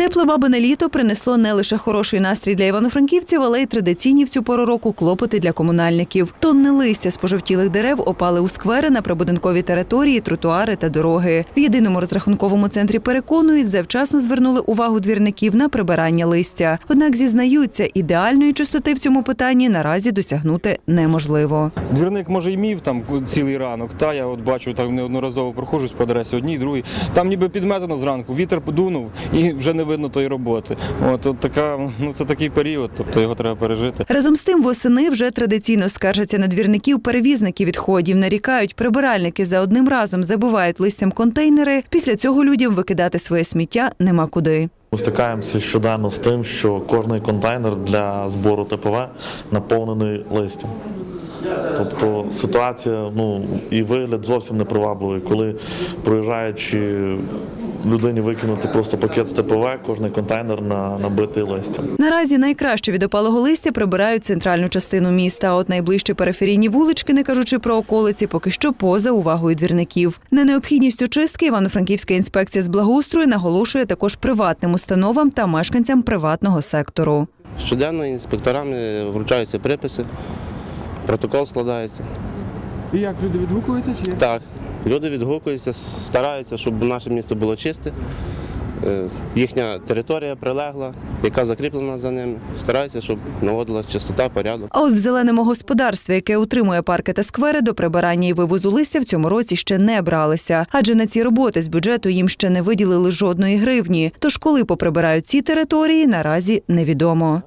Тепле бабине літо принесло не лише хороший настрій для івано-франківців, але й традиційні в цю пору року клопоти для комунальників. Тонни листя з пожовтілих дерев опали у сквери на прибудинкові території, тротуари та дороги. В єдиному розрахунковому центрі переконують, завчасно звернули увагу двірників на прибирання листя. Однак зізнаються, ідеальної чистоти в цьому питанні наразі досягнути неможливо. Двірник може й мів там цілий ранок. Та я от бачу, так неодноразово проходжусь по адресі одній, другій. Там ніби підметено зранку, вітер подунув і вже не видно тої роботи. От, от така, ну це такий період, тобто його треба пережити. Разом з тим, восени вже традиційно скаржаться на двірників перевізників відходів. Нарікають, прибиральники за одним разом забивають листям контейнери. Після цього людям викидати своє сміття нема куди. Ми стикаємося щоденно з тим, що кожний контейнер для збору ТПВ наповнений листям. Тобто ситуація ну, і вигляд зовсім непривабливий, коли проїжджаючи людині викинути просто пакет з ТПВ, кожний контейнер на, набитий листям. Наразі найкраще від опалого листя прибирають центральну частину міста. От найближчі периферійні вулички, не кажучи про околиці, поки що поза увагою двірників. На необхідність очистки Івано-Франківська інспекція з благоустрою наголошує також приватним установам та мешканцям приватного сектору. Щоденно інспекторами вручаються приписи, протокол складається. І як люди відгукуються чи як? Так, люди відгукуються, стараються, щоб наше місто було чисте. Е, Їхня територія прилегла, яка закріплена за ними. Стараються, щоб наводилась чистота, порядок. А от в зеленому господарстві, яке утримує парки та сквери, до прибирання і вивозу листя в цьому році ще не бралися. Адже на ці роботи з бюджету їм ще не виділили жодної гривні. Тож коли поприбирають ці території, наразі невідомо.